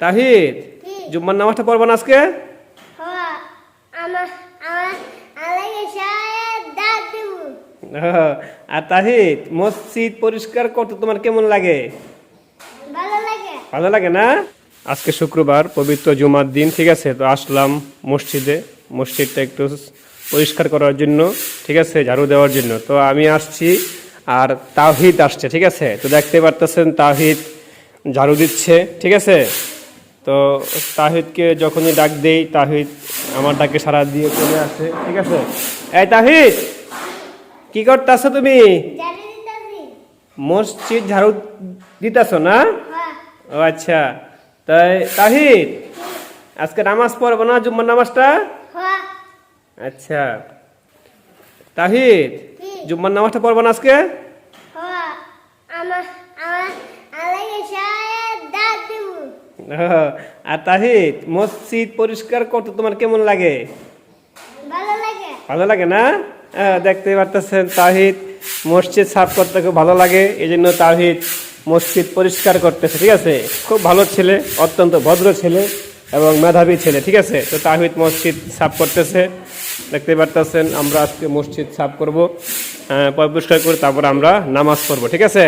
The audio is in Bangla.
তাহিদ জুম্মার নামাজটা পড়বা না আজকে? হ্যাঁ ও, আর তাহিদ মসজিদ পরিষ্কার করতে তোমার কেমন লাগে? ভালো লাগে। ভালো লাগে না? আজকে শুক্রবার পবিত্র জুমার দিন ঠিক আছে? তো আসলাম মসজিদে মসজিদটা একটু পরিষ্কার করার জন্য ঠিক আছে? ঝাড়ু দেওয়ার জন্য। তো আমি আসছি আর তাহিদ আসছে ঠিক আছে? তো দেখতে পারতেছেন তাহিদ ঝাড়ু দিচ্ছে ঠিক আছে? তো তাহিদকে যখনই ডাক দেই তাহিদ আমার ডাকে সারা দিয়ে চলে আসে। ঠিক আছে? এই তাহিদ কি করতেছ তুমি? মসজিদ ঝাড়ু দিতেছ না? হ্যাঁ। ও আচ্ছা। তাই তাহিদ আজকে নামাজ পড়ব না জুম্মার নামাজটা? হ্যাঁ। আচ্ছা। তাহিদ? জুম্মার নামাজটা পড়ব না আজকে? আর তাহিদ মসজিদ পরিষ্কার করতে তোমার কেমন লাগে? ভালো লাগে। না? দেখতে পারতেছেন তাহিদ মসজিদ সাফ করতে খুব ভালো লাগে। এই জন্য তাহিদ মসজিদ পরিষ্কার করতেছে ঠিক আছে? খুব ভালো ছেলে অত্যন্ত ভদ্র ছেলে এবং মেধাবী ছেলে ঠিক আছে? তো তাহিদ মসজিদ সাফ করতেছে। দেখতে পারতেছেন আমরা আজকে মসজিদ সাফ করব পরিষ্কার করে তারপর আমরা নামাজ পড়ব ঠিক আছে?